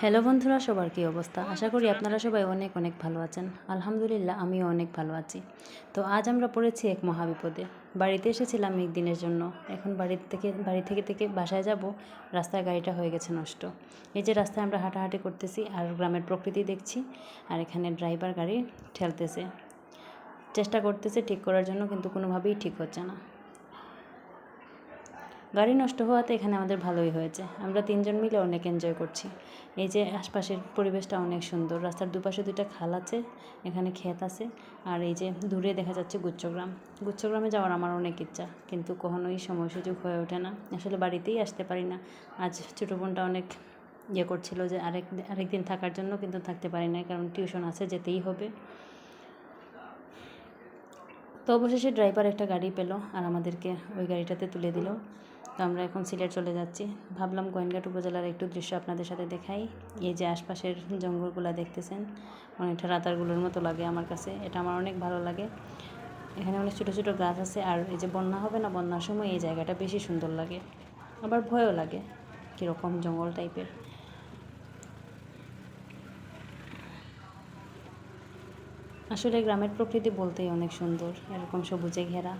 Hello বন্ধুরা, সবার কী অবস্থা? আশা করি আপনারা সবাই অনেক অনেক ভালো আছেন। আলহামদুলিল্লাহ, আমিও অনেক ভালো আছি। তো আজ আমরা পড়েছি এক মহাবিপদে। বাড়িতে এসেছিলাম একদিনের জন্য। এখন বাড়ি থেকে বাড়ি থেকে থেকে বাসায় যাব। রাস্তায় গাড়িটা হয়ে গেছে নষ্ট। এই যে রাস্তায় আমরা হাঁটাহাঁটি করতেছি আর গ্রামের প্রকৃতি দেখছি আর এখানে ড্রাইভার গাড়ি ঠেলতেছে। চেষ্টা করতেছে ঠিক করার জন্য, কিন্তু কোনোভাবেই ঠিক হচ্ছে না। গাড়ি নষ্ট হওয়াতে এখানে আমাদের ভালোই হয়েছে। আমরা তিনজন মিলে অনেক এনজয় করছি। এই যে আশপাশের পরিবেশটা অনেক সুন্দর। রাস্তার দুপাশে দুইটা খাল আছে, এখানে ক্ষেত আছে, আর এই যে দূরে দেখা যাচ্ছে গুচ্ছগ্রাম। গুচ্ছগ্রামে যাওয়ার আমার অনেক ইচ্ছা, কিন্তু কখনোই সময় সুযোগ হয়ে ওঠে না। আসলে বাড়িতেই আসতে পারি না। আজ ছোটো বোনটা অনেক ইয়ে করছিল যে আরেক আরেকদিন থাকার জন্য, কিন্তু থাকতে পারি না কারণ টিউশন আছে, যেতেই হবে। তো অবশেষে ড্রাইভার একটা গাড়ি পেল, আর আমাদেরকে ওই গাড়িটাতে তুলে দিল। তো আমরা এখন সিলেট চলে যাচ্ছি। ভাবলাম গোয়েনঘাট উপজেলার একটু দৃশ্য আপনাদের সাথে দেখাই। এই যে আশপাশের জঙ্গলগুলো দেখতেছেন, অনেকটা রাতারগুলোর মতো লাগে আমার কাছে। এটা আমার অনেক ভালো লাগে। এখানে অনেক ছোটো ছোটো গাছ আছে আর এই যে বন্যা হবে না, বন্যার সময় এই জায়গাটা বেশি সুন্দর লাগে। আবার ভয়ও লাগে কীরকম জঙ্গল টাইপের। আসলে গ্রামের প্রকৃতি বলতেই অনেক সুন্দর, এরকম সবুজে ঘেরা।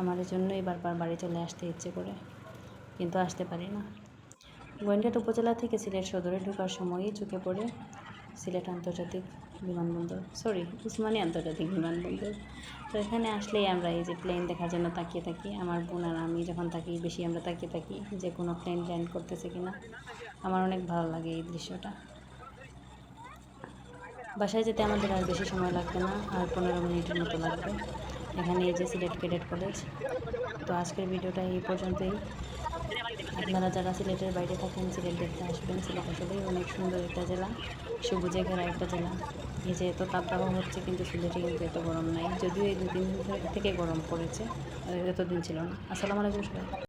আমার জন্যই বারবার বাড়ি চলে আসতে ইচ্ছে করে, কিন্তু আসতে পারি না। গোয়েনঘাট উপজেলা থেকে সিলেট সদরে ঢোকার সময়ই চোখে পড়ে সিলেট আন্তর্জাতিক বিমানবন্দর। সরি উসমানী আন্তর্জাতিক বিমানবন্দর। তো এখানে আসলেই আমরা এই যে প্লেন দেখার জন্য তাকিয়ে থাকি। আমার বোন আর আমি যখন থাকি, বেশি আমরা তাকিয়ে থাকি যে কোনো প্লেন ল্যান্ড করতেছে কিনা। আমার অনেক ভালো লাগে এই দৃশ্যটা। বাসায় যেতে আমাদের আর বেশি সময় লাগবে না, আর পনেরো মিনিটের মতো লাগবে। এখানে এই যে সিলেট ক্যাডেট কলেজ। তো আজকের ভিডিওটা এই পর্যন্তই। আপনারা যারা সিলেটের বাইরে থাকেন, সিলেট দেখতে আসবেন। সিলেট আসলেই অনেক সুন্দর একটা জেলা, সবুজে ঘেরা একটা জেলা। এই যে এত তাপদাহ হচ্ছে, কিন্তু সিলেটে কিন্তু এত গরম নাই। যদিও এই দুদিন থেকে গরম পড়েছে, এতদিন ছিল না। আসসালামু আলাইকুম সবাই।